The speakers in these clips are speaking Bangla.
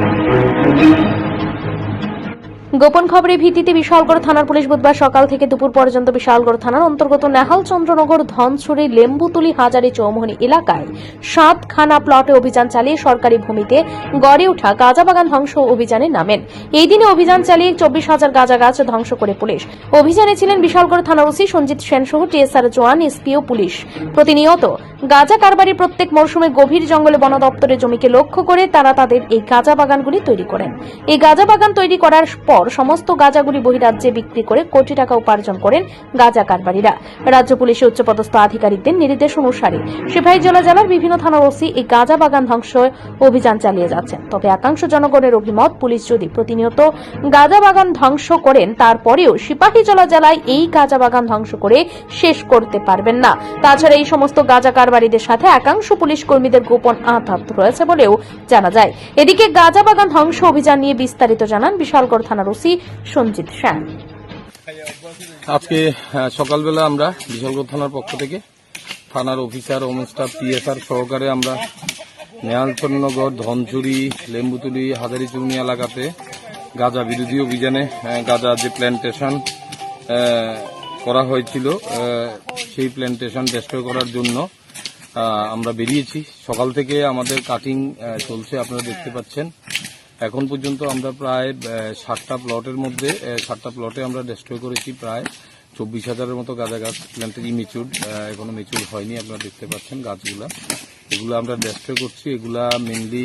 Thank you. গোপন খবরের ভিত্তিতে বিশালগড় থানার পুলিশ বুধবার সকাল থেকে দুপুর পর্যন্ত বিশালগড় থানার অন্তর্গত নেহাল চন্দ্রনগর ধনছড়ি, লেম্বুতুলি, হাজারি চৌমুহনী এলাকায় সাতখানা প্লটে অভিযান চালিয়ে সরকারি ভূমিতে গড়ে ওঠা গাঁজা বাগান ধ্বংস অভিযানে নামেন এই দিনে অভিযান চালিয়ে চব্বিশ হাজার গাঁজা গাছ ধ্বংস করে পুলিশ। অভিযানে ছিলেন বিশালগড় থানার ওসি সঞ্জিত সেন সহ টিএসআর জওয়ান, এসপিও, পুলিশ। প্রতিনিয়ত গাঁজা কারবারির প্রত্যেক মরশুমে গভীর জঙ্গলে বন দপ্তরের জমিকে লক্ষ্য করে তারা তাদের এই গাঁজা বাগানগুলি তৈরি করেন। এই গাঁজা বাগান তৈরি করার পর সমস্ত গাঁজাগুলি বহিরাজ্যে বিক্রি করে কোটি টাকা উপার্জন করেন গাঁজা কারবারিরা। রাজ্য পুলিশের উচ্চপদস্থ আধিকারিকদের নির্দেশ অনুসারে সিপাহীজলা জেলার বিভিন্ন থানার ওসি এই গাঁজা বাগান ধ্বংস অভিযান চালিয়ে যাচ্ছেন। তবে একাংশ জনগণের অভিমত পুলিশ যদি প্রতিনিয়ত গাঁজা বাগান ধ্বংস করেন, তারপরেও সিপাহীজলা জেলায় এই গাঁজা বাগান ধ্বংস করে শেষ করতে পারবেন না। তাছাড়া এই সমস্ত গাঁজা কারবারিদের সাথে একাংশ পুলিশ কর্মীদের গোপন আঘাত রয়েছে বলেও জানা যায়। এদিকে গাঁজা বাগান ধ্বংস অভিযান নিয়ে বিস্তারিত জানান বিশালগড় থানার ওসি সঞ্জিত শ্যাম আজকে সকালবেলা আমরা বিশালগড় থানার পক্ষ থেকে থানার অফিসার হোম স্টাফ পিএসআর সহকারে আমরা নেহালচন্নগর ধনচুরি, লেম্বুতুলি, হাজারিচুরনি এলাকাতে গাঁজা বিরোধী অভিযানে গাঁজা যে প্ল্যান্টেশন করা হয়েছিল সেই প্ল্যান্টেশন ডেস্ট্রয় করার জন্য আমরা বেরিয়েছি। সকাল থেকে আমাদের কাটিং চলছে, আপনারা দেখতে পাচ্ছেন। এখন পর্যন্ত আমরা প্রায় ষাটটা প্লটের মধ্যে ষাটটা প্লটে আমরা ডেস্ট্রয় করেছি প্রায় চব্বিশ হাজারের মতো গাঁদা গাছ প্ল্যান্টের ইমিচুর এখনও মেচুর হয়নি আপনারা দেখতে পাচ্ছেন গাছগুলা। এগুলো আমরা ডেস্ট্রয় করছি। এগুলা মেনলি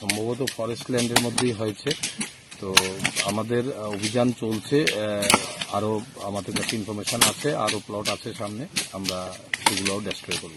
সম্ভবত ফরেস্ট ল্যান্ডের মধ্যেই হয়েছে। তো আমাদের অভিযান চলছে আহ, আরও আমাদের কাছে ইনফরমেশন আছে আরও প্লট আছে সামনে আমরা সেগুলোও ডেস্ট্রয় করব।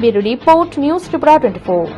bureau report news Tripura twenty four.